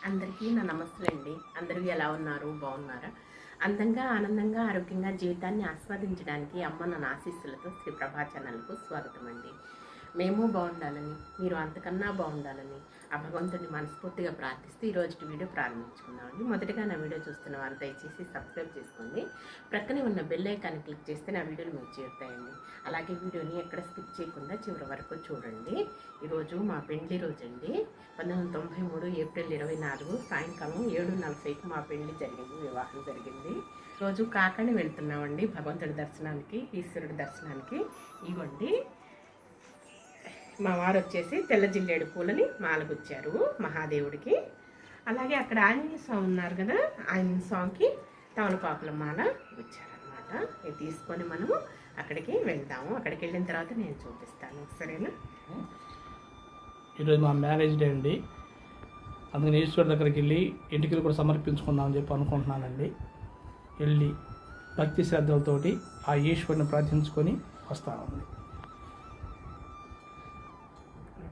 అందరికీ నా నమస్తే అండి అందరూ ఎలా ఉన్నారు? బాగున్నారా? అందంగా ఆనందంగా ఆరోగ్యంగా జీవితాన్ని ఆస్వాదించడానికి అమ్మ నా ఆశీస్సులతో శ్రీ ప్రభా ఛానల్కు స్వాగతం అండి మేము బాగుండాలని మీరు అంతకన్నా బాగుండాలని ఆ భగవంతుడిని మనస్ఫూర్తిగా ప్రార్థిస్తూ ఈరోజు వీడియో ప్రారంభించుకుందామండి. మొదటగా నా వీడియో చూస్తున్న వారు దయచేసి సబ్స్క్రైబ్ చేసుకోండి. ప్రక్కనే ఉన్న బెల్ ఐకాన్ని క్లిక్ చేస్తే నా వీడియోలు మీకు చేరుతాయండి. అలాగే వీడియోని ఎక్కడ స్కిప్ చేయకుండా చివరి వరకు చూడండి. ఈరోజు మా పెండ్లి రోజు అండి. పంతొమ్మిది తొంభై మూడు ఏప్రిల్ ఇరవై నాలుగు సాయంకాలం ఏడు నలభైకి మా పెళ్ళి జరిగింది వివాహం జరిగింది. రోజు కాకని వెళ్తున్నామండి భగవంతుడి దర్శనానికి ఈశ్వరుడి దర్శనానికి. ఇవ్వండి. మా వారు వచ్చేసి తెల్ల జిల్లేడు పూలని మాలగుచ్చారు మహాదేవుడికి. అలాగే అక్కడ ఆంజనేయ స్వామి ఉన్నారు కదా ఆంజనేయ స్వామికి తమలపాకుల మాల గుచ్చారనమాట ఇది తీసుకొని మనము అక్కడికి వెళ్తాము. అక్కడికి వెళ్ళిన తర్వాత నేను చూపిస్తాను. సరేనా? ఈరోజు మా మ్యారేజ్ డే అండి. అందుకని ఈశ్వర్ దగ్గరికి వెళ్ళి ఇంటికి కూడా సమర్పించుకుందామని చెప్పి అనుకుంటున్నానండి. వెళ్ళి భక్తి శ్రద్ధలతోటి ఆ ఈశ్వరుని ప్రార్థించుకొని వస్తామండి.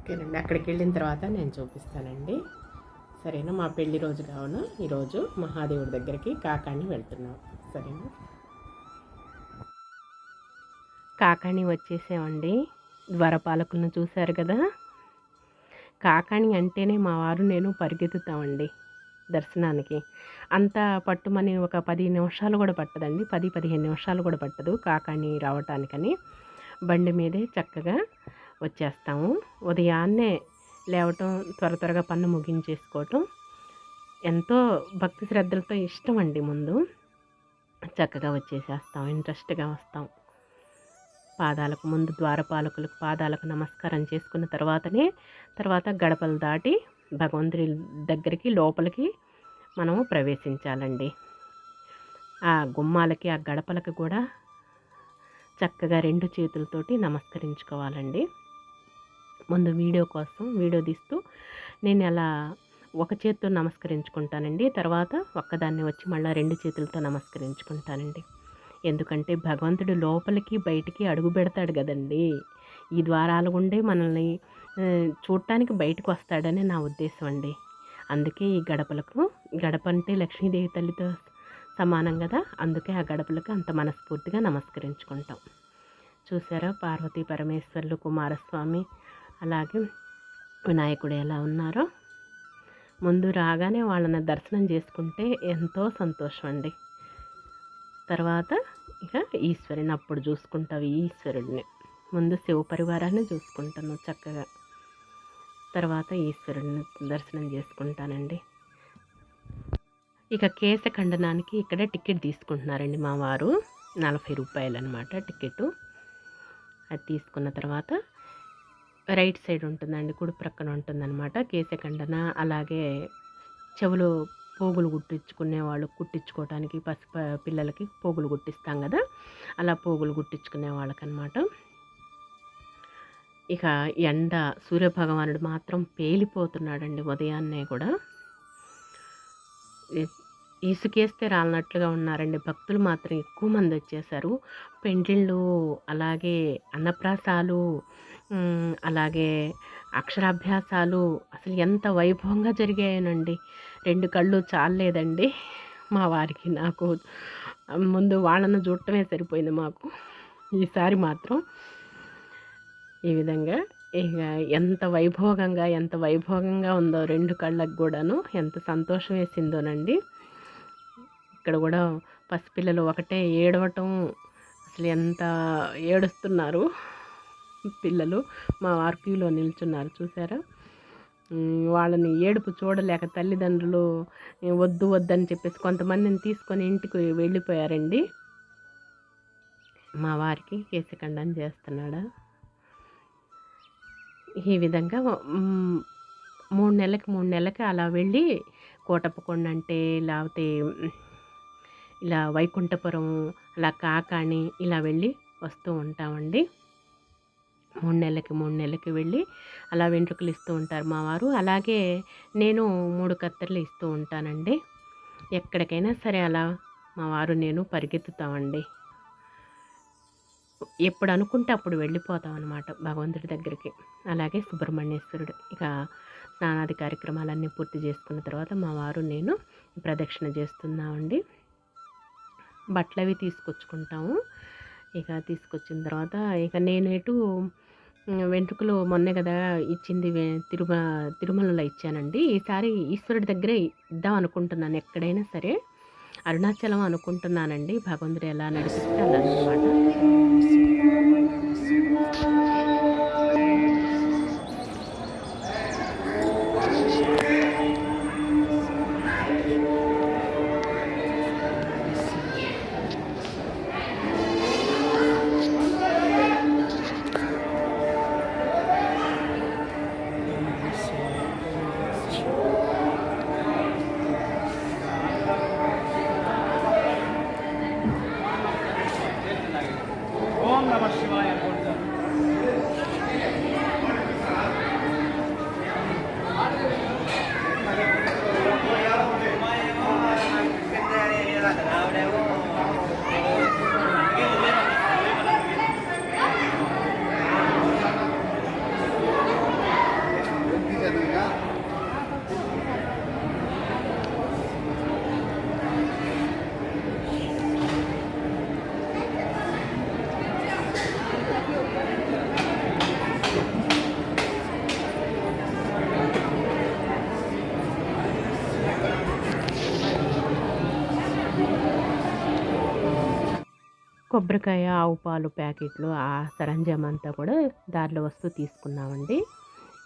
ఓకేనండి. అక్కడికి వెళ్ళిన తర్వాత నేను చూపిస్తానండి. సరేనా? మా పెళ్ళి రోజు కావున ఈరోజు మహాదేవుడి దగ్గరికి కాకాణి వెళ్తున్నాం. సరేనా? కాకాణి వచ్చేసామండి. ద్వారపాలకులను చూశారు కదా? కాకాణి అంటేనే మా వారు నేను పరిగెత్తుతామండి దర్శనానికి. అంత పట్టుమని ఒక పది నిమిషాలు కూడా పట్టదండి. పది పదిహేను నిమిషాలు కూడా పట్టదు కాకాణి రావటానికని. బండి మీదే చక్కగా వచ్చేస్తాము. ఉదయాన్నే లేవటం త్వర త్వరగా పన్ను ముగించేసుకోవటం ఎంతో భక్తి శ్రద్ధలతో ఇష్టం అండి ముందు. చక్కగా వచ్చేసేస్తాం ఇంట్రెస్ట్గా వస్తాం. పాదాలకు ముందు ద్వారపాలకులకు పాదాలకు నమస్కారం చేసుకున్న తర్వాతనే తర్వాత గడపలు దాటి భగవంతుడి దగ్గరికి లోపలికి మనము ప్రవేశించాలండి. ఆ గుమ్మాలకి ఆ గడపలకు కూడా చక్కగా రెండు చేతులతోటి నమస్కరించుకోవాలండి. ముందు వీడియో కోసం వీడియో తీస్తూ నేను అలా ఒక చేతితో నమస్కరించుకుంటానండి. తర్వాత ఒక్కదాన్ని వచ్చి మళ్ళీ రెండు చేతులతో నమస్కరించుకుంటానండి. ఎందుకంటే భగవంతుడు లోపలికి బయటికి అడుగు పెడతాడు కదండి. ఈ ద్వారాలు గుండే మనల్ని చూడటానికి బయటకు వస్తాడని నా ఉద్దేశం అండి. అందుకే ఈ గడపలకు గడప అంటే లక్ష్మీదేవి తల్లితో సమానం కదా. అందుకే ఆ గడపలకు అంత మనస్ఫూర్తిగా నమస్కరించుకుంటాం. చూసారా? పార్వతీ పరమేశ్వర్లు కుమారస్వామి అలాగే వినాయకుడు ఎలా ఉన్నారో ముందు రాగానే వాళ్ళని దర్శనం చేసుకుంటే ఎంతో సంతోషం అండి తర్వాత ఇక ఈశ్వరుని అప్పుడు చూసుకుంటావు ఈశ్వరుడిని. ముందు శివ పరివారాన్ని చూసుకుంటాను చక్కగా. తర్వాత ఈశ్వరుడిని దర్శనం చేసుకుంటానండి. ఇక కేశ ఖండనానికి టికెట్ తీసుకుంటున్నారండి మా వారు. నలభై రూపాయలు అనమాట టికెట్. అది తీసుకున్న తర్వాత రైట్ సైడ్ ఉంటుందండి కుడి ప్రక్కన ఉంటుందన్నమాట. కేశఖండన అలాగే చెవులు పోగులు కుట్టించుకునే వాళ్ళు కుట్టించుకోవడానికి పసి పిల్లలకి పోగులు కుట్టిస్తాం కదా అలా పోగులు కుట్టించుకునే వాళ్ళకనమాట ఇక ఎండ సూర్యభగవానుడు మాత్రం పేలిపోతున్నాడండి ఉదయాన్నే కూడా. ఇసుకేస్తే రాలనట్లుగా ఉన్నారండి. భక్తులు మాత్రం ఎక్కువ మంది వచ్చేసారు. పెండ్లిళ్ళు అలాగే అన్నప్రాసాలు అలాగే అక్షరాభ్యాసాలు అసలు ఎంత వైభవంగా జరిగాయనండి. రెండు కళ్ళు చాలలేదండి. మా వారికి నాకు ముందు వాళ్ళను చూడటమే సరిపోయింది మాకు. ఈసారి మాత్రం ఈ విధంగా ఇక ఎంత వైభోగంగా ఎంత వైభోగంగా ఉందో రెండు కళ్ళకు కూడాను ఎంత సంతోషం వేసిందోనండి. ఇక్కడ కూడా పసిపిల్లలు ఒకటే ఏడవటం అసలు ఎంత ఏడుస్తున్నారు పిల్లలు. మా ఆర్పీలో నిల్చున్నారు చూసారా? వాళ్ళని ఏడుపు చూడలేక తల్లిదండ్రులు వద్దు వద్దని చెప్పేసి కొంతమందిని తీసుకొని ఇంటికి వెళ్ళిపోయారండి. మా వారికి కేశఖండం చేస్తున్నాడా? ఈ విధంగా మూడు నెలలకి మూడు నెలలకి అలా వెళ్ళి కోటప్పకొండ అంటే లేకపోతే ఇలా వైకుంఠపురం అలా కాకాణి ఇలా వెళ్ళి వస్తూ ఉంటామండి. మూడు నెలలకి మూడు నెలలకి వెళ్ళి అలా వెంట్రుకలు ఇస్తూ ఉంటారు మా వారు. అలాగే నేను మూడు కత్తెరలు ఇస్తూ ఉంటానండి. ఎక్కడికైనా సరే అలా మా వారు నేను పరిగెత్తుతామండి. ఎప్పుడు అనుకుంటే అప్పుడు వెళ్ళిపోతాం అనమాట భగవంతుడి దగ్గరికి. అలాగే సుబ్రహ్మణ్యేశ్వరుడు. ఇక స్నానాది కార్యక్రమాలన్నీ పూర్తి చేసుకున్న తర్వాత మా వారు నేను ప్రదక్షిణ చేస్తున్నామండి. బట్టలు అవి తీసుకొచ్చుకుంటాము. ఇక తీసుకొచ్చిన తర్వాత ఇక నేను ఎటు వెంట్రుకలు మొన్నే కదా ఇచ్చింది తిరుమ తిరుమలలో ఇచ్చానండి. ఈసారి ఈశ్వరుడి దగ్గరే ఇద్దాం అనుకుంటున్నాను ఎక్కడైనా సరే. అరుణాచలం అనుకుంటున్నానండి. భగవంతుడు ఎలా నడిపిస్తే అలా అనమాట కొబ్బరికాయ ఆవు పాలు ప్యాకెట్లు ఆ సరంజామంతా అంతా కూడా దారిలో వస్తూ తీసుకున్నామండి.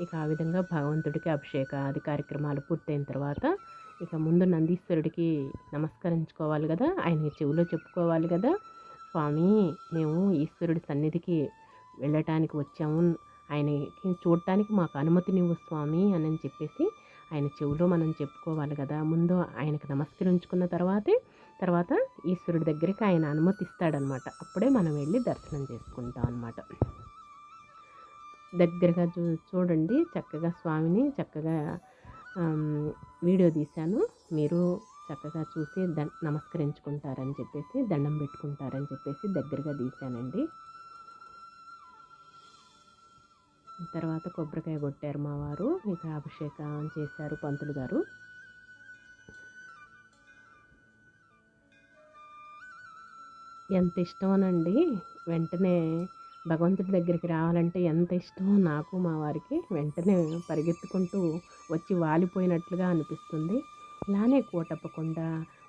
ఇక ఆ విధంగా భగవంతుడికి అభిషేక ఆది కార్యక్రమాలు పూర్తయిన తర్వాత ఇక ముందు నందీశ్వరుడికి నమస్కరించుకోవాలి కదా ఆయన చెవిలో చెప్పుకోవాలి కదా. స్వామి మేము ఈశ్వరుడి సన్నిధికి వెళ్ళటానికి వచ్చాము. ఆయనకి చూడటానికి మాకు అనుమతినివ్వు స్వామి అని చెప్పేసి ఆయన చెవిలో మనం చెప్పుకోవాలి కదా. ముందు ఆయనకు నమస్కరించుకున్న తర్వాతే తర్వాత ఈశ్వరుడి దగ్గరికి ఆయన అనుమతిస్తాడనమాట. అప్పుడే మనం వెళ్ళి దర్శనం చేసుకుంటాం అనమాట దగ్గరగా చూ చూడండి చక్కగా స్వామిని చక్కగా వీడియో తీశాను. మీరు చక్కగా చూసి ద నమస్కరించుకుంటారని చెప్పేసి దండం పెట్టుకుంటారని చెప్పేసి దగ్గరగా తీశానండి. తర్వాత కొబ్బరికాయ కొట్టారు మా వారు. ఇక అభిషేకం చేశారు పంతులు గారు. ఎంత ఇష్టమోనండి వెంటనే భగవంతుడి దగ్గరికి రావాలంటే ఎంత ఇష్టమో నాకు మా వారికి వెంటనే పరిగెత్తుకుంటూ వచ్చి వాలిపోయినట్లుగా అనిపిస్తుంది. ఇలానే కోటప్పకొండ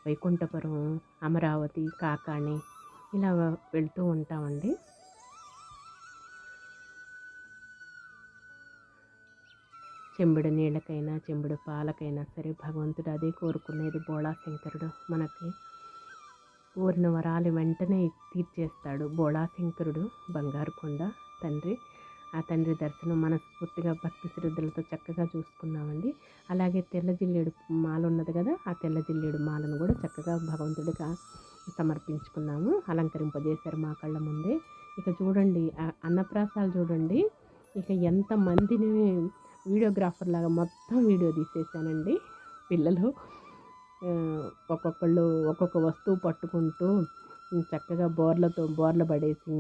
వైకుంఠపురం అమరావతి కాకాణి ఇలా వెళ్తూ ఉంటామండి. చెంబుడు నీళ్ళకైనా చెంబుడు పాలకైనా సరే భగవంతుడు అదే కోరుకునేది బోళా శంకరుడు మనకి ఊరిన వరాలు వెంటనే తీర్చేస్తాడు బోళాశంకరుడు బంగారు కొండ తండ్రి. ఆ తండ్రి దర్శనం మనస్ఫూర్తిగా భక్తి శ్రద్ధలతో చక్కగా చూసుకున్నామండి. అలాగే తెల్ల జిల్లేడు మాల ఉన్నది కదా ఆ తెల్ల జిల్లేడు మాలను కూడా చక్కగా భగవంతుడిగా సమర్పించుకున్నాము. అలంకరింపజేశారు మా కళ్ళ ముందే. ఇక చూడండి అన్నప్రాసాలు చూడండి. ఇక ఎంతమందిని వీడియోగ్రాఫర్ లాగా మొత్తం వీడియో తీసేసానండి పిల్లలు. ఒక్కొక్కళ్ళు ఒక్కొక్క వస్తువు పట్టుకుంటూ చక్కగా బోర్లతో బోర్ల పడేసి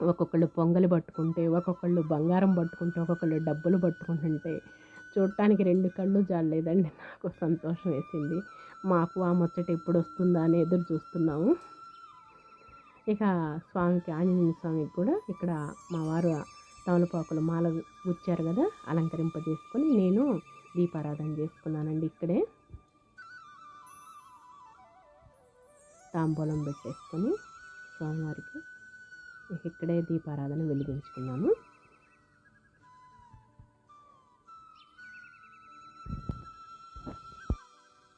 ఒక్కొక్కళ్ళు పొంగలి పట్టుకుంటే ఒక్కొక్కళ్ళు బంగారం పట్టుకుంటే ఒక్కొక్కళ్ళు డబ్బులు పట్టుకుంటుంటే చూడటానికి రెండు కళ్ళు జాలేదండి నాకు సంతోషం వేసింది. మాకు ఆ ముచ్చట ఎప్పుడు వస్తుందా అని ఎదురు చూస్తున్నాము. ఇక స్వామికి ఆంజనేయ స్వామికి కూడా ఇక్కడ మా వారు తమలపాకులు మాల గుచ్చారు కదా అలంకరింపజేసుకొని నేను దీపారాధన చేసుకున్నానండి ఇక్కడే. తాంబూలం పెట్టేసుకొని స్వామివారికి ఇక్కడే దీపారాధన వెలిగించుకున్నాను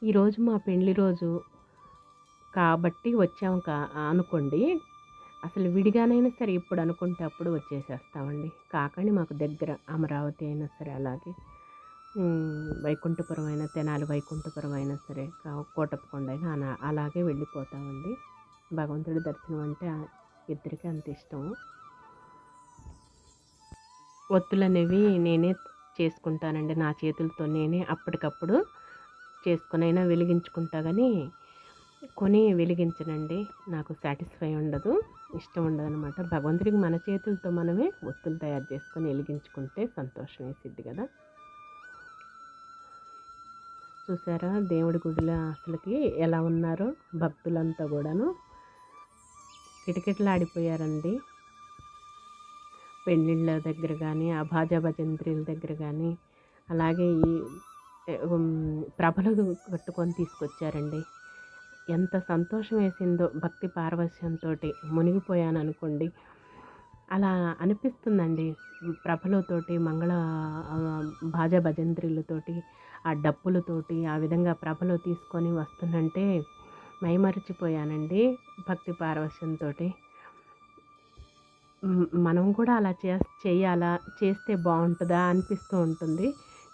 ఈరోజు మా పెళ్ళి రోజు కాబట్టి వచ్చాము కా అనుకోండి. అసలు విడిగానైనా సరే ఇప్పుడు అనుకుంటే అప్పుడు వచ్చేసేస్తామండి. కాకండి మాకు దగ్గర అమరావతి అయినా సరే అలాగే. వైకుంఠపురం అయినా తెనాలి వైకుంఠపురం అయినా సరే కోటప్పకొండ అయినా అలా అలాగే వెళ్ళిపోతామండి. భగవంతుడి దర్శనం అంటే ఇద్దరికి అంత ఇష్టం ఒత్తులు అనేవి నేనే చేసుకుంటానండి. నా చేతులతో నేనే అప్పటికప్పుడు చేసుకునైనా వెలిగించుకుంటా కానీ కొని వెలిగించనండి. నాకు సాటిస్ఫై ఉండదు ఇష్టం ఉండదు అనమాట భగవంతుడికి మన చేతులతో మనమే ఒత్తులు తయారు చేసుకొని వెలిగించుకుంటే సంతోషం వేసిద్ది కదా. చూసారా? దేవుడి గుడిలో అసలుకి ఎలా ఉన్నారో భక్తులంతా కూడాను కిటకిటలాడిపోయారండి. పెళ్ళిళ్ళ దగ్గర కానీ ఆ భాజా భజంత్రీల దగ్గర కానీ అలాగే ఈ ప్రభలు కట్టుకొని తీసుకొచ్చారండి. ఎంత సంతోషం వేసిందో భక్తి పారవశ్యంతో మునిగిపోయాను అనుకోండి అలా అనిపిస్తుందండి. ప్రభలతోటి మంగళ భాజ భాజా ఆ డప్పులతోటి ఆ విధంగా ప్రభలు తీసుకొని వస్తుందంటే మైమరిచిపోయానండి భక్తి పారవశ్యంతో మనం కూడా అలా చే చేయాలా చేస్తే బాగుంటుందా అనిపిస్తూ ఉంటుంది.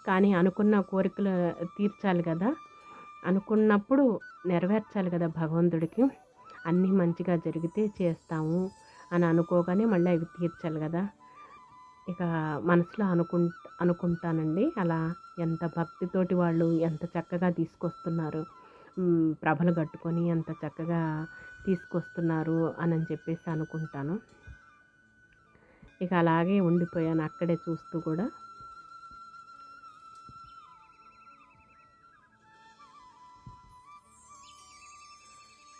కానీ అనుకున్న కోరికలు తీర్చాలి కదా. అనుకున్నప్పుడు నెరవేర్చాలి కదా భగవంతుడికి. అన్నీ మంచిగా జరిగితే చేస్తాము అని అనుకోగానే మళ్ళీ అవి తీర్చాలి కదా. ఇక మనసులో అనుకుం అనుకుంటానండి. అలా ఎంత భక్తితోటి వాళ్ళు ఎంత చక్కగా తీసుకొస్తున్నారు ప్రభలు కట్టుకొని ఎంత చక్కగా తీసుకొస్తున్నారు అని చెప్పేసి అనుకుంటాను. ఇక అలాగే ఉండిపోయాను అక్కడే చూస్తూ కూడా.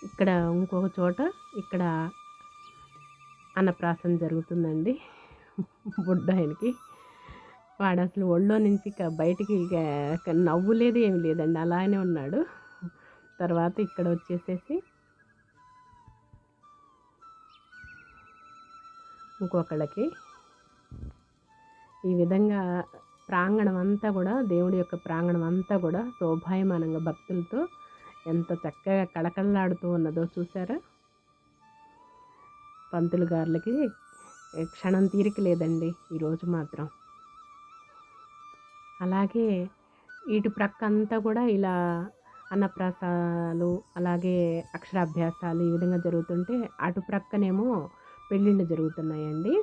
ఇక్కడ ఇంకొక చోట ఇక్కడ అన్నప్రాసం జరుగుతుందండి. బుడ్డాయనకి. వాడు అసలు ఒళ్ళో నుంచి ఇక బయటికి ఇక నవ్వు లేదు ఏమి లేదండి. అలానే ఉన్నాడు. తర్వాత ఇక్కడ వచ్చేసేసి ఇంకొకళ్ళకి. ఈ విధంగా ప్రాంగణం అంతా కూడా దేవుడి యొక్క ప్రాంగణం అంతా కూడా శోభాయమానంగా భక్తులతో ఎంత చక్కగా కళకళలాడుతూ ఉన్నదో చూసారా? పంతులు గారులకి క్షణం తీరిక లేదండి ఈరోజు మాత్రం. అలాగే ఇటు ప్రక్క అంతా కూడా ఇలా అన్నప్రాసాలు అలాగే అక్షరాభ్యాసాలు ఈ విధంగా జరుగుతుంటే అటు ప్రక్కనేమో పెళ్ళిళ్ళు జరుగుతున్నాయండి.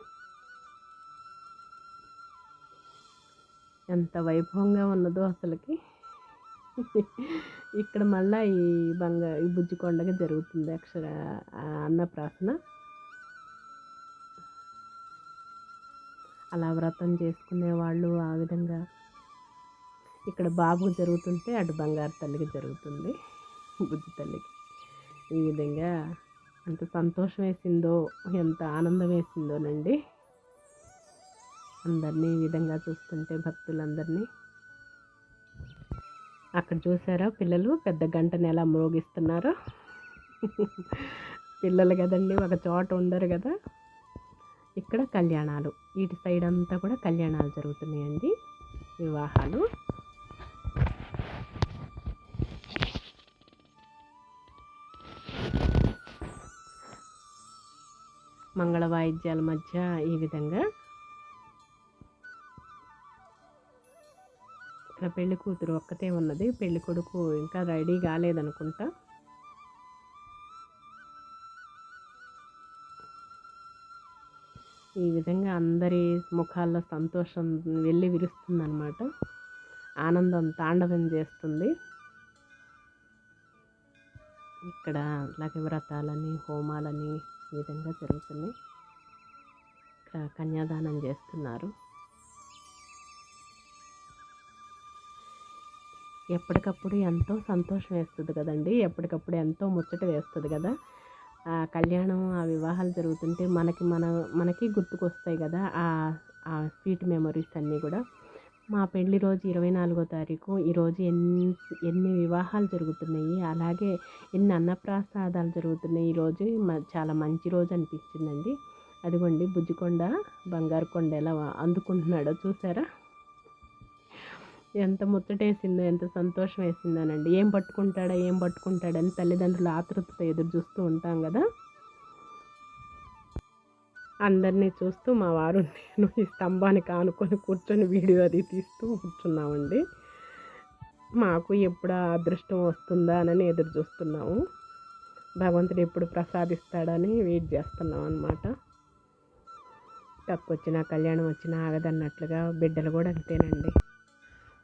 ఎంత వైభవంగా ఉన్నదో అసలుకి. ఇక్కడ మళ్ళీ ఈ బంగ ఈ బుజ్జికొండగా జరుగుతుంది అక్షర అన్నప్రాసన. అలా వ్రతం చేసుకునే వాళ్ళు ఆ విధంగా. ఇక్కడ బాబు జరుగుతుంటే అటు బంగారు తల్లికి జరుగుతుంది బుద్ధి తల్లికి. ఈ విధంగా ఎంత సంతోషం వేసిందో ఎంత ఆనందం వేసిందోనండి. అందరినీ ఈ విధంగా చూస్తుంటే భక్తులందరినీ. అక్కడ చూసారా పిల్లలు పెద్ద గంటని ఎలా మ్రోగిస్తున్నారో. పిల్లలు కదండి ఒక చోట ఉండరు కదా. ఇక్కడ కళ్యాణాలు. ఇటు సైడ్ అంతా కూడా కళ్యాణాలు జరుగుతున్నాయండి. వివాహాలు. మంగళ వాయిద్యాల మధ్య ఈ విధంగా ఇక్కడ పెళ్ళి కూతురు ఒక్కతే ఉన్నది. పెళ్ళి కొడుకు ఇంకా రెడీ కాలేదనుకుంటా. ఈ విధంగా అందరి ముఖాల్లో సంతోషం వెళ్ళి విరుస్తుందన్నమాట. ఆనందం తాండవం చేస్తుంది. ఇక్కడ అలాగే వ్రతాలని హోమాలని ఈ విధంగా జరుగుతున్నాయి. ఇక్కడ కన్యాదానం చేస్తున్నారు. ఎప్పటికప్పుడు ఎంతో సంతోషం వేస్తుంది కదండి. ఎప్పటికప్పుడు ఎంతో ముచ్చట వేస్తుంది కదా. కళ్యాణం ఆ వివాహాలు జరుగుతుంటే మనకి మన మనకి గుర్తుకొస్తాయి కదా ఆ ఆ స్వీట్ మెమరీస్ అన్నీ కూడా. మా పెళ్ళి రోజు ఇరవై నాలుగో తారీఖు. ఈరోజు ఎన్ని ఎన్ని వివాహాలు జరుగుతున్నాయి అలాగే ఎన్ని అన్నప్రాసాదాలు జరుగుతున్నాయి ఈరోజు చాలా మంచి రోజు అనిపించిందండి. అదిగోండి బుజ్జికొండ బంగారు కొండ ఎలా అందుకుంటున్నాడో చూసారా? ఎంత ముచ్చటేసిందో ఎంత సంతోషం వేసిందోనండి ఏం పట్టుకుంటాడా ఏం పట్టుకుంటాడని తల్లిదండ్రులు ఆతృతతో ఎదురు చూస్తూ ఉంటాం కదా. అందరినీ చూస్తూ మా వారు నేను ఈ స్తంభానికి ఆనుకొని కూర్చొని వీడియో అది తీస్తూ కూర్చున్నామండి. మాకు ఎప్పుడు అదృష్టం వస్తుందా అని ఎదురు చూస్తున్నాము. భగవంతుడు ఎప్పుడు ప్రసాదిస్తాడని వెయిట్ చేస్తున్నాం అనమాట తక్కువ వచ్చినా కళ్యాణం వచ్చినా ఆగదన్నట్లుగా బిడ్డలు కూడా అంతేనండి.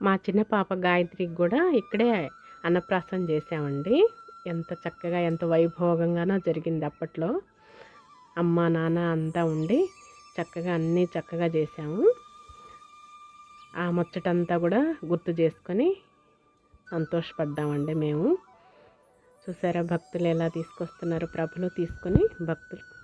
మా చిన్న పాప గాయత్రికి కూడా ఇక్కడే అన్నప్రాసం చేసామండి ఎంత చక్కగా ఎంత వైభోగంగానో జరిగింది అప్పట్లో. అమ్మ నాన్న అంతా ఉండి చక్కగా అన్నీ చక్కగా చేసాము ఆ ముచ్చటంతా కూడా గుర్తు చేసుకొని సంతోషపడ్డామండి మేము. చూసారా భక్తులు ఎలా తీసుకొస్తున్నారు ప్రభులు తీసుకొని భక్తులు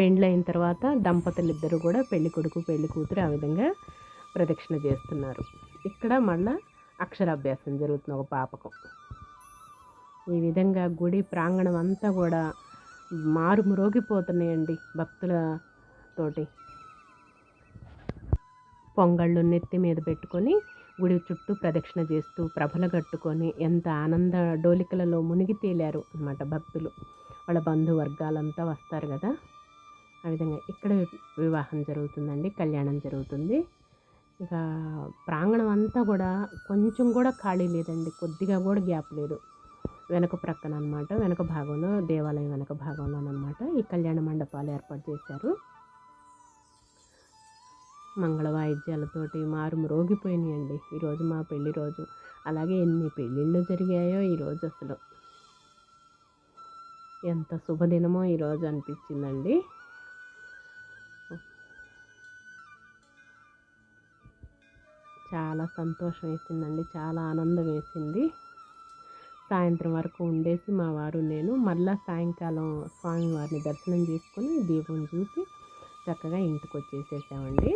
ఇక అయిన తర్వాత దంపతులు ఇద్దరు కూడా పెళ్ళి కొడుకు పెళ్ళి కూతురు ఆ విధంగా ప్రదక్షిణ చేస్తున్నారు. ఇక్కడ మళ్ళా అక్షరాభ్యాసం జరుగుతుంది ఒక పాపకం. ఈ విధంగా గుడి ప్రాంగణం అంతా కూడా మారు మురోగిపోతున్నాయండి భక్తులతోటి పొంగళ్ళు నెత్తి మీద పెట్టుకొని గుడి చుట్టూ ప్రదక్షిణ చేస్తూ ప్రభలు కట్టుకొని ఎంత ఆనంద డోలికలలో మునిగి తేలారు అనమాట భక్తులు. వాళ్ళ బంధువర్గాలంతా వస్తారు కదా. ఆ విధంగా ఇక్కడ వివాహం జరుగుతుందండి కళ్యాణం జరుగుతుంది. ఇక ప్రాంగణం అంతా కూడా కొంచెం కూడా ఖాళీ లేదండి కొద్దిగా కూడా గ్యాప్ లేదు. వెనక ప్రక్కన అనమాట వెనక భాగంలో దేవాలయం వెనక భాగంలో అనమాట ఈ కళ్యాణ మండపాలు ఏర్పాటు చేశారు. మంగళ వాయిద్యాలతోటి మారు మ్రోగిపోయినాయండి ఈరోజు మా పెళ్ళి రోజు. అలాగే ఎన్ని పెళ్ళిళ్ళు జరిగాయో ఈరోజు అసలు. ఎంత శుభదినమో ఈరోజు అనిపించిందండి. చాలా సంతోషం వేసిందండి చాలా ఆనందం వేసింది. సాయంత్రం వరకు ఉండేసి మా వారు నేను మళ్ళా సాయంకాలం స్వామివారిని దర్శనం చేసుకొని దీపం చూసి చక్కగా ఇంటికి వచ్చేసేసామండి.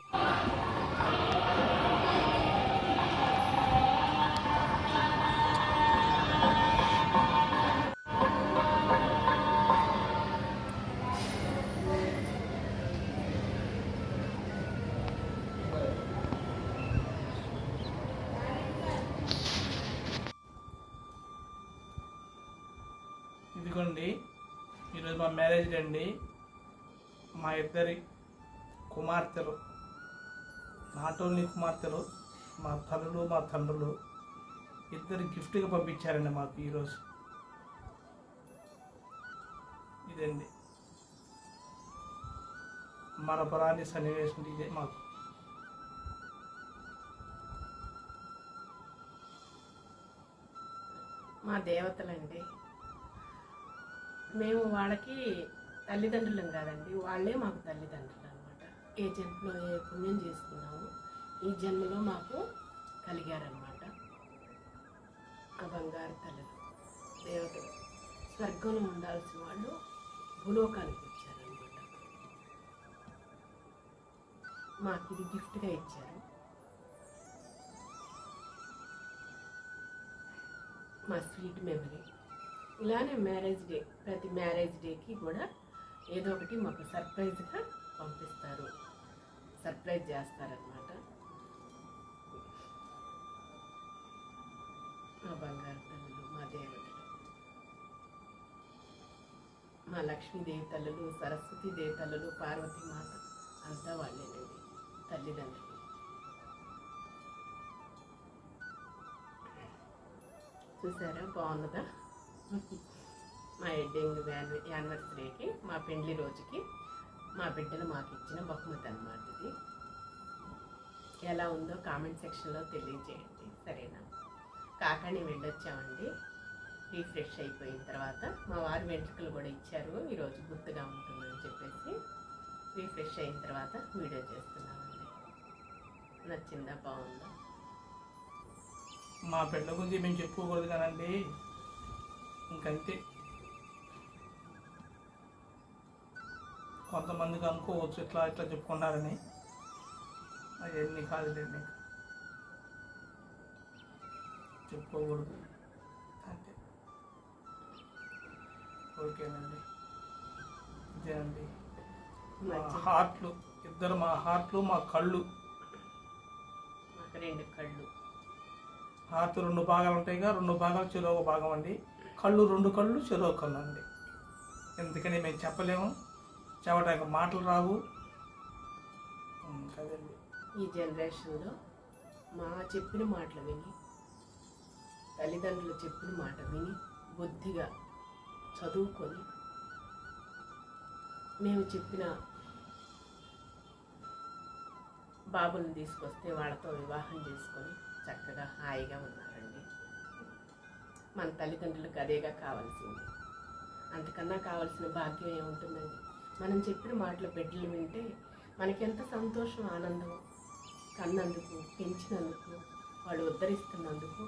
ఇదిగోండి ఈరోజు మా మ్యారేజ్ డే అండి. మా ఇద్దరి కుమార్తెలు నాట్ ఓన్లీ కుమార్తెలు మా తల్లులు మా తండ్రులు ఇద్దరు గిఫ్ట్గా పంపించారండి మాకు ఈరోజు. ఇదండి. మరపురాని సన్నివేశం ఇదే మాకు. మా దేవతలండి. మేము వాళ్ళకి తల్లిదండ్రులం కాదండి వాళ్ళే మాకు తల్లిదండ్రులు అనమాట ఏ జన్మలో ఏ పుణ్యం చేసుకున్నాము ఈ జన్మలో మాకు కలిగారనమాట ఆ బంగారు తల్లి దేవతలు స్వర్గంలో ఉండాల్సిన వాళ్ళు భూలోకానికి వచ్చారనమాట మాకు ఇది గిఫ్ట్గా ఇచ్చారు. మా స్వీట్ మెమరీ ఇలానే మ్యారేజ్ డే ప్రతి మ్యారేజ్ డేకి కూడా ఏదో ఒకటి మాకు సర్ప్రైజ్గా పంపిస్తారు. సర్ప్రైజ్ చేస్తారనమాట మా బంగారు తల్లులు మా దేవతలు మా లక్ష్మీదేవి తల్లులు సరస్వతీదేవి తల్లులు పార్వతీమాత అంతా వాళ్ళేనండి తల్లిదండ్రులు. చూసారా? బాగున్నదా మా వెడ్డింగ్ యానివర్సరీకి మా పెండ్లి రోజుకి మా బిడ్డలు మాకు ఇచ్చిన బహుమతి అనమాట ఇది. ఎలా ఉందో కామెంట్ సెక్షన్లో తెలియజేయండి. సరేనా? కాకాని వెళ్ళొచ్చామండి. రీఫ్రెష్ అయిపోయిన తర్వాత మా వారి వెంట్రుకలు కూడా ఇచ్చారు. ఈరోజు గుర్తుగా ఉంటుందని చెప్పేసి రీఫ్రెష్ అయిన తర్వాత వీడియో చేస్తున్నామండి. నచ్చిందా? బాగుందా? మా బిడ్డ గురించి మేము చెప్పుకోకూడదు కదండి. ఇంకంతే కొంతమందికి అనుకోవచ్చు ఇట్లా ఇట్లా చెప్పుకున్నారని. అవన్నీ కాదులేండి చెప్పుకోకూడదు. అంతే. ఓకేనండి. మా మంచి హార్ట్లు ఇద్దరు మా హార్ట్లు మా కళ్ళు. రెండు కళ్ళు. హార్ట్ రెండు భాగాలు ఉంటాయిగా రెండు భాగాలు చెరో ఒక భాగం అండి. కళ్ళు రెండు కళ్ళు చెరో కళ్ళు అండి. ఎందుకని మేము చెప్పలేము. చెప్పడానికి మాటలు రావు. కదండి. ఈ జనరేషన్లో మా చెప్పిన మాటలు విని తల్లిదండ్రులు చెప్పిన మాట విని బుద్ధిగా చదువుకొని మేము చెప్పిన బాబుని తీసుకొస్తే వాళ్ళతో వివాహం చేసుకొని చక్కగా హాయిగా ఉన్నారండి మన తల్లిదండ్రులకు అదేగా కావాల్సింది. అంతకన్నా కావాల్సిన భాగ్యం ఏముంటుందండి? మనం చెప్పిన మాటలు బిడ్డలు వింటే మనకెంత సంతోషం ఆనందం కన్నందుకు పెంచినందుకు వాళ్ళు ఉద్ధరిస్తున్నందుకు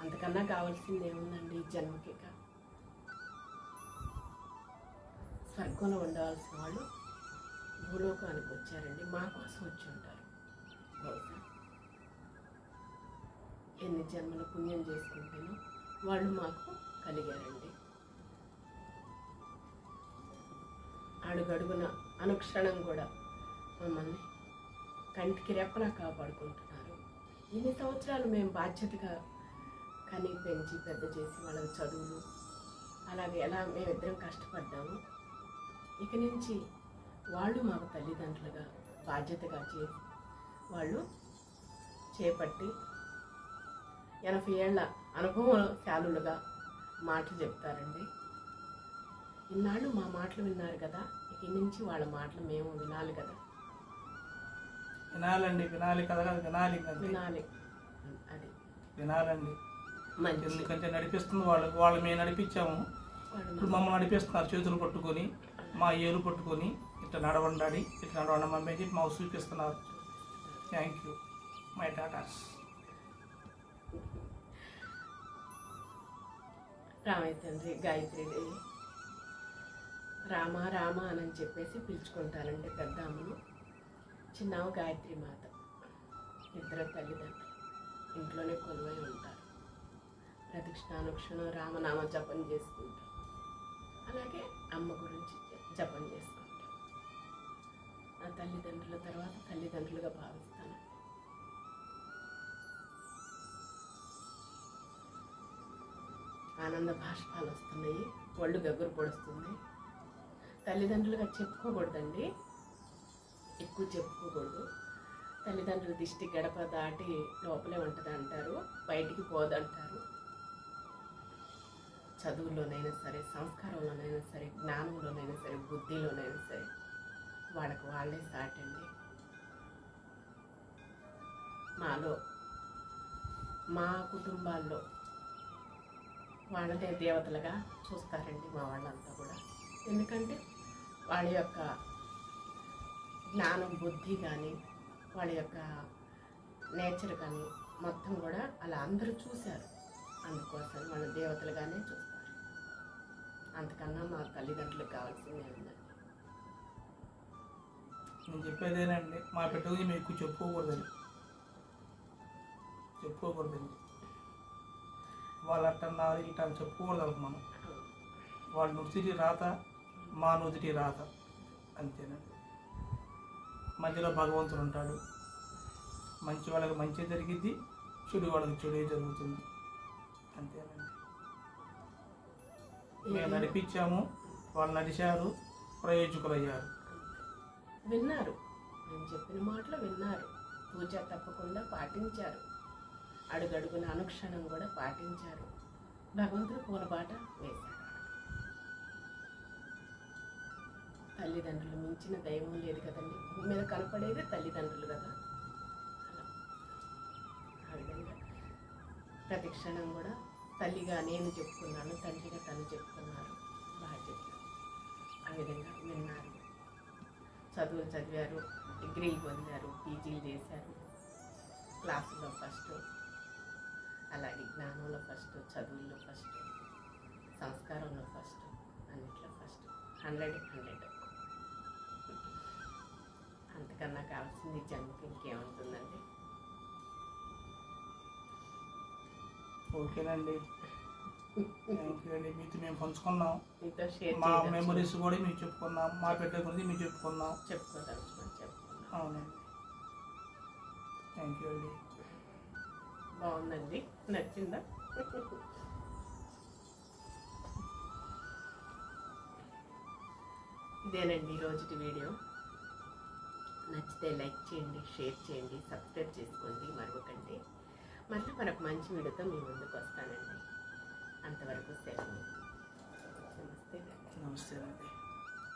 అంతకన్నా కావాల్సింది ఏముందండి ఈ జన్మకిక స్వర్గంలో ఉండవలసిన వాళ్ళు భూలోకానికి వచ్చారండి. మా కోసం వచ్చి ఉంటారు. బహుశా ఎన్ని జన్మల పుణ్యం చేసుకుంటేనో వాళ్ళు మాకు కలిగారండి. అడుగడుగున అనుక్షణం కూడా మమ్మల్ని కంటికి రెప్పలా కాపాడుకుంటున్నారు. ఇన్ని సంవత్సరాలు మేము బాధ్యతగా కని పెంచి పెద్ద చేసి వాళ్ళకి చదువులు అలాగే ఎలా మేమిద్దరం కష్టపడ్డాము ఇక నుంచి వాళ్ళు మాకు తల్లిదండ్రులుగా బాధ్యతగా చే వాళ్ళు చేపట్టి ఎనభై ఏళ్ళ అనుభవశాలులుగా మాటలు చెప్తారండి. ఇన్నాళ్ళు మా మాటలు విన్నారు కదా ఇక నుంచి వాళ్ళ మాటలు మేము వినాలి కదా. వినాలండి వినాలి కదా కాదు, వినాలి. వినాలి. అది. వినాలండి. ఎందుకంటే నడిపిస్తుంది వాళ్ళు వాళ్ళు మేము నడిపించాము. ఇప్పుడు మమ్మల్ని నడిపిస్తున్నారు చేతులు పట్టుకొని మా ఏరు పట్టుకొని ఇట్లా నడవండాడి ఇట్లా నడవండి మమ్మీ చెప్పి మాకు చూపిస్తున్నారు. థ్యాంక్ యూ మై టాటాస్ రామయ్య తండ్రి గాయత్రి రామ రామ అని చెప్పేసి పిలుచుకుంటారండి పెద్ద అమ్మను చిన్నవ గాయత్రి మాత. ఇద్దరు తల్లిదండ్రులు. ఇంట్లోనే కొలువై ఉంటారు. ప్రదక్షిణానుక్షణం రామనామ జపం చేసుకుంటాం అలాగే అమ్మ గురించి జపం చేసుకుంటాం నా తల్లిదండ్రుల తర్వాత తల్లిదండ్రులుగా భావిస్తారు. ఆనంద భాష్పాలు వస్తున్నాయి. ఒళ్ళు గగ్గురు పొడుస్తుంది. తల్లిదండ్రులుగా చెప్పుకోకూడదండి. ఎక్కువ చెప్పుకోకూడదు. తల్లిదండ్రుల దిష్టి గడప దాటి లోపలే ఉంటుంది అంటారు. బయటికి పోదంటారు చదువులోనైనా సరే సంస్కారంలోనైనా సరే జ్ఞానంలోనైనా సరే బుద్ధిలోనైనా సరే వాళ్ళకు వాళ్ళే సాటండి. మాలో మా కుటుంబాల్లో వాళ్ళనే దేవతలుగా చూస్తారండి మా వాళ్ళంతా కూడా. ఎందుకంటే వాళ్ళ యొక్క జ్ఞానం బుద్ధి కానీ వాళ్ళ యొక్క నేచర్ కానీ మొత్తం కూడా అలా అందరూ చూశారు. అందుకోసం వాళ్ళ దేవతలుగానే చూస్తారు. అంతకన్నా మా తల్లిదండ్రులకు కావాల్సిందే ఉందండి నేను చెప్పేదేనండి మా బిడ్డ మీకు చెప్పుకోకూడదండి చెప్పుకోకూడదండి వాళ్ళు అట్టన్నారు ఇట్లా అని చెప్పుకోకూడదు వాళ్ళకి మనం. వాళ్ళ నుదిటి రాత మా నుదిటి రాత. అంతేనండి మధ్యలో భగవంతుడు ఉంటాడు. మంచి వాళ్ళకి మంచి జరిగిద్ది చెడు వాళ్ళకి చెడే జరుగుతుంది. అంతేనండి మేము నడిపించాము వాళ్ళు నడిచారు ప్రయోజకులయ్యారు. విన్నారు. నేను చెప్పిన మాటలు విన్నారు. పూజ తప్పకుండా పాటించారు. అడుగడుగున అనుక్షణం కూడా పాటించారు. భగవంతుడు పూలబాట వేశారు తల్లిదండ్రులు మించిన దైవం లేదు కదండి. భూమి మీద కనపడేది తల్లిదండ్రులు కదా. ఆ విధంగా ప్రతి క్షణం కూడా తల్లిగా నేను చెప్పుకున్నాను తండ్రిగా తను చెప్పుకున్నారు బాధ్యత. ఆ విధంగా విన్నారు. చదువులు చదివారు డిగ్రీలు పొందారు పీజీలు చేశారు. క్లాసులో ఫస్ట్ అలాగే జ్ఞానంలో ఫస్ట్ చదువుల్లో ఫస్ట్ సంస్కారంలో ఫస్ట్ అన్నిట్లో ఫస్ట్ హండ్రెడ్ హండ్రెడ్ అంతకన్నా కావాల్సింది జన్మకి ఇంకేముంటుందండి? ఓకేనండి. మీతో మేము పంచుకున్నాం. మా. మెమరీస్ కూడా మీకు చెప్పుకున్నాం. మా బిడ్డ గురించి మీకు చెప్పుకున్నాం. చెప్పుకున్నాను అవునండి. థ్యాంక్ యూ అండి. బాగుందండి. నచ్చిందా? ఇదేనండి ఈరోజు వీడియో. నచ్చితే లైక్ చేయండి షేర్ చేయండి సబ్స్క్రైబ్ చేసుకోండి మరొకండి మళ్ళీ మనకు మంచి వీడియోతో మీ ముందుకు వస్తానండి. అంతవరకు సెలవు. నమస్తే. నమస్తే అండి.